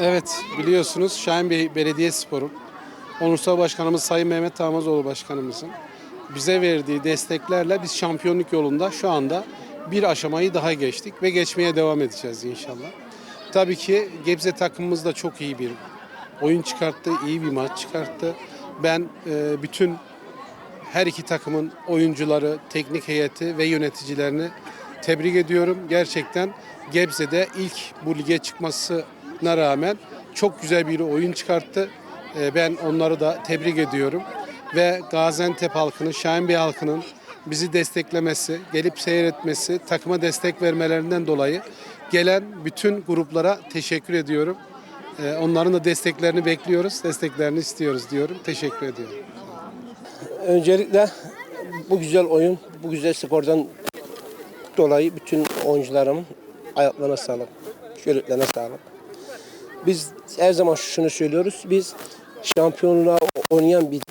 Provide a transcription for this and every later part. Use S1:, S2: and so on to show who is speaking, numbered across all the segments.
S1: Evet biliyorsunuz Şahin Bey Belediyespor'un Onursal Başkanımız Sayın Mehmet Tamazoğlu Başkanımızın bize verdiği desteklerle biz şampiyonluk yolunda şu anda bir aşamayı daha geçtik ve geçmeye devam edeceğiz inşallah. Tabii ki Gebze takımımız da çok iyi bir oyun çıkarttı, iyi bir maç çıkarttı. Ben e, bütün her iki takımın oyuncuları, teknik heyeti ve yöneticilerini tebrik ediyorum. Gerçekten Gebze'de ilk bu lige çıkmasına rağmen çok güzel bir oyun çıkarttı. Ee, Ben onları da tebrik ediyorum. Ve Gaziantep halkının, Şahin Bey halkının bizi desteklemesi, gelip seyretmesi, takıma destek vermelerinden dolayı gelen bütün gruplara teşekkür ediyorum. Ee, Onların da desteklerini bekliyoruz, desteklerini istiyoruz diyorum. Teşekkür ediyorum.
S2: Öncelikle bu güzel oyun, bu güzel skordan dolayı bütün oyuncularımın ayaklarına sağlık, yüreklerine sağlık. Biz her zaman şunu söylüyoruz, biz şampiyonluğa oynayan bir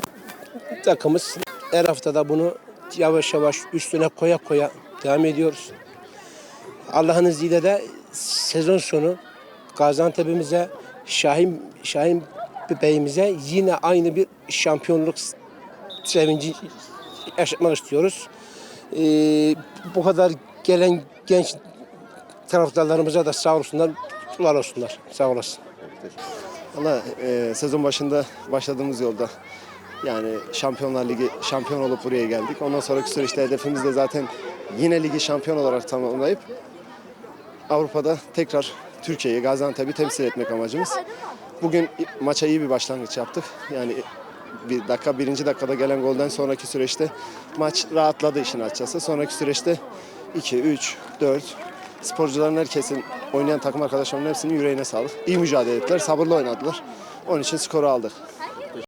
S2: takımız. Her hafta da bunu yavaş yavaş üstüne koya koya devam ediyoruz. Allah'ın izniyle de sezon sonu Gaziantep'imize, Şahin, Şahin Bey'imize yine aynı bir şampiyonluk sevinci yaşatmak istiyoruz. Ee, bu kadar gelen genç taraftarlarımıza da sağ olsunlar, var olsunlar. Sağ olasın.
S3: Valla e, sezon başında başladığımız yolda yani Şampiyonlar Ligi şampiyon olup buraya geldik. Ondan sonraki süreçte hedefimiz de zaten yine ligi şampiyon olarak tamamlayıp Avrupa'da tekrar Türkiye'yi, Gaziantep'i temsil etmek amacımız. Bugün maça iyi bir başlangıç yaptık. Yani bir dakika, birinci dakikada gelen golden sonraki süreçte maç rahatladı işin açıkçası. Sonraki süreçte 2, 3, 4 sporcuların herkesin oynayan takım arkadaşlarımın hepsinin yüreğine sağlık. İyi mücadele ettiler, sabırlı oynadılar. Onun için skoru aldık.